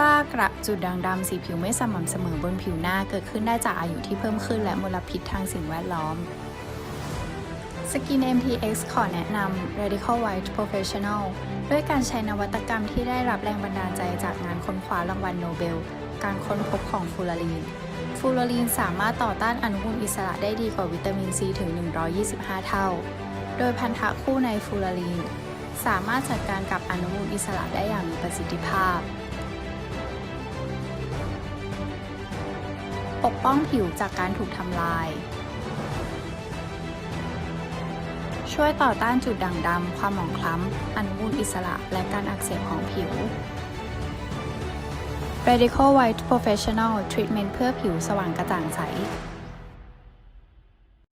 ฝ้ากระจุดด่างดำสีผิวไม่สม่ำเสมอบนผิวหน้าเกิดขึ้นได้จากอายุที่เพิ่มขึ้นและมลพิษทางสิ่งแวดล้อม Skin MTX ขอแนะนำ Radical White Professional ด้วยการใช้นวัตกรรมที่ได้รับแรงบันดาลใจจากงานค้นคว้ารางวัลโนเบล การค้นพบของฟูลารีน ฟูลารีนสามารถต่อต้านอนุมูลอิสระได้ดีกว่าวิตามินซีถึง 125 เท่า โดยพันธะคู่ในฟูลารีน สามารถจัดการกับอนุมูลอิสระได้อย่างมีประสิทธิภาพ ปกป้องผิวจากการถูกทำลาย ช่วยต่อต้านจุดด่างดำ ความหมองคล้ำ อนุมูลอิสระ และการอักเสบของผิว Radical White Professional Treatment เพื่อผิวสว่างกระจ่างใส